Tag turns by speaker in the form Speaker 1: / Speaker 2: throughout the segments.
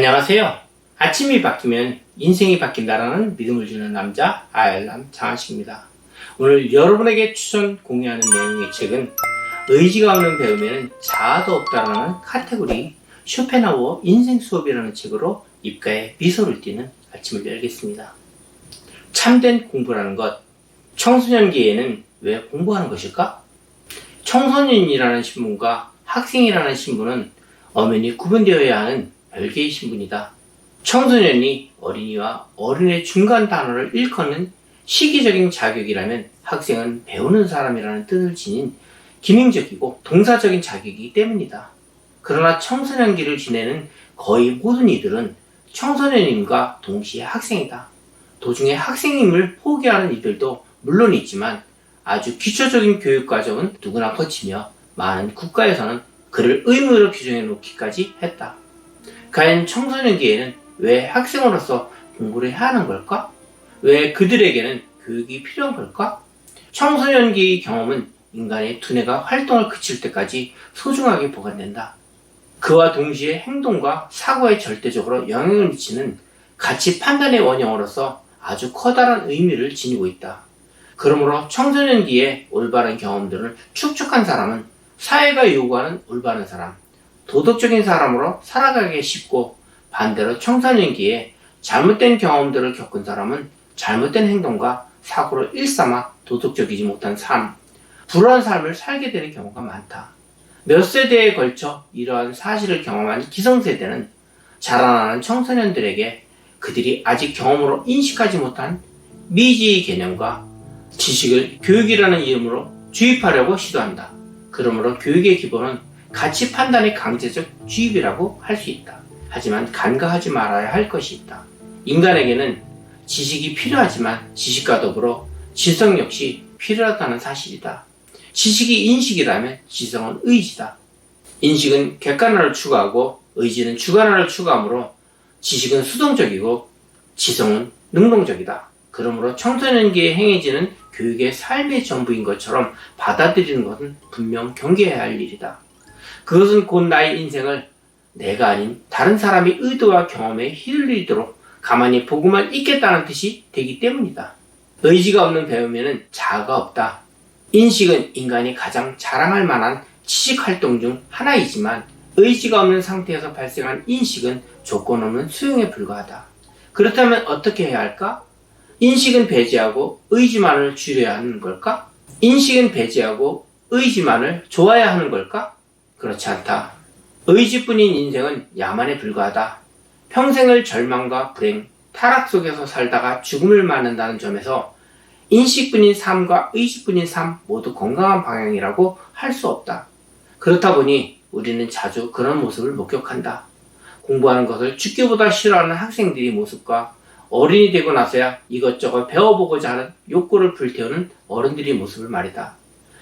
Speaker 1: 안녕하세요. 아침이 바뀌면 인생이 바뀐다라는 믿음을 주는 남자 아일람 장하식입니다. 오늘 여러분에게 추천 공유하는 내용의 책은 의지가 없는 배움에는 자아도 없다라는 카테고리 쇼펜하우어 인생 수업이라는 책으로 입가에 미소를 띠는 아침을 열겠습니다. 참된 공부라는 것, 청소년기에는 왜 공부하는 것일까? 청소년이라는 신분과 학생이라는 신분은 엄연히 구분되어야 하는 별개의 신분이다. 청소년이 어린이와 어른의 중간 단어를 일컫는 시기적인 자격이라면 학생은 배우는 사람이라는 뜻을 지닌 기능적이고 동사적인 자격이기 때문이다. 그러나 청소년기를 지내는 거의 모든 이들은 청소년임과 동시에 학생이다. 도중에 학생임을 포기하는 이들도 물론 있지만 아주 기초적인 교육 과정은 누구나 거치며 많은 국가에서는 그를 의무로 규정해 놓기까지 했다. 과연 청소년기에는 왜 학생으로서 공부를 해야 하는 걸까? 왜 그들에게는 교육이 필요한 걸까? 청소년기 경험은 인간의 두뇌가 활동을 그칠 때까지 소중하게 보관된다. 그와 동시에 행동과 사고에 절대적으로 영향을 미치는 가치 판단의 원형으로서 아주 커다란 의미를 지니고 있다. 그러므로 청소년기의 올바른 경험들을 축적한 사람은 사회가 요구하는 올바른 사람, 도덕적인 사람으로 살아가기 쉽고 반대로 청소년기에 잘못된 경험들을 겪은 사람은 잘못된 행동과 사고로 일삼아 도덕적이지 못한 삶, 불안한 삶을 살게 되는 경우가 많다. 몇 세대에 걸쳐 이러한 사실을 경험한 기성세대는 자라나는 청소년들에게 그들이 아직 경험으로 인식하지 못한 미지의 개념과 지식을 교육이라는 이름으로 주입하려고 시도한다. 그러므로 교육의 기본은 가치 판단의 강제적 주입이라고 할 수 있다. 하지만 간과하지 말아야 할 것이 있다. 인간에게는 지식이 필요하지만 지식과 더불어 지성 역시 필요하다는 사실이다. 지식이 인식이라면 지성은 의지다. 인식은 객관화를 추구하고 의지는 주관화를 추구하므로 지식은 수동적이고 지성은 능동적이다. 그러므로 청소년기에 행해지는 교육의 삶의 전부인 것처럼 받아들이는 것은 분명 경계해야 할 일이다. 그것은 곧 나의 인생을 내가 아닌 다른 사람의 의도와 경험에 휘둘리도록 가만히 보고만 있겠다는 뜻이 되기 때문이다. 의지가 없는 배움에는 자아가 없다. 인식은 인간이 가장 자랑할 만한 지식 활동 중 하나이지만 의지가 없는 상태에서 발생한 인식은 조건 없는 수용에 불과하다. 그렇다면 어떻게 해야 할까? 인식은 배제하고 의지만을 줄여야 하는 걸까? 인식은 배제하고 의지만을 좋아야 하는 걸까? 그렇지 않다. 의지뿐인 인생은 야만에 불과하다. 평생을 절망과 불행, 타락 속에서 살다가 죽음을 맞는다는 점에서 인식뿐인 삶과 의지뿐인 삶 모두 건강한 방향이라고 할 수 없다. 그렇다 보니 우리는 자주 그런 모습을 목격한다. 공부하는 것을 죽기보다 싫어하는 학생들의 모습과 어른이 되고 나서야 이것저것 배워보고자 하는 욕구를 불태우는 어른들의 모습을 말이다.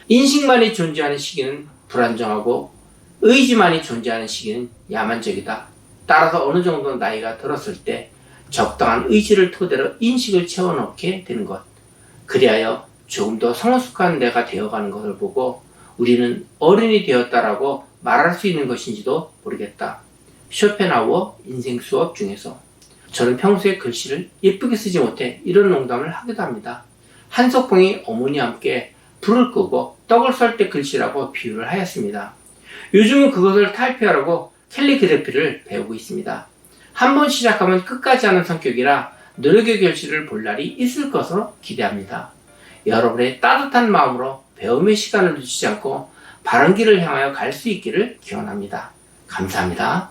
Speaker 1: 인식만이 존재하는 시기는 불안정하고 의지만이 존재하는 시기는 야만적이다. 따라서 어느 정도 나이가 들었을 때 적당한 의지를 토대로 인식을 채워넣게 되는 것. 그리하여 조금 더 성숙한 내가 되어가는 것을 보고 우리는 어른이 되었다라고 말할 수 있는 것인지도 모르겠다. 쇼펜하우어 인생 수업 중에서 저는 평소에 글씨를 예쁘게 쓰지 못해 이런 농담을 하기도 합니다. 한석봉이 어머니와 함께 불을 끄고 떡을 썰 때 글씨라고 비유를 하였습니다. 요즘은 그것을 탈피하라고 캘리그 래피를 배우고 있습니다. 한 번 시작하면 끝까지 하는 성격이라 노력의 결실을 볼 날이 있을 것으로 기대합니다. 여러분의 따뜻한 마음으로 배움의 시간을 놓치지 않고 바른 길을 향하여 갈 수 있기를 기원합니다. 감사합니다.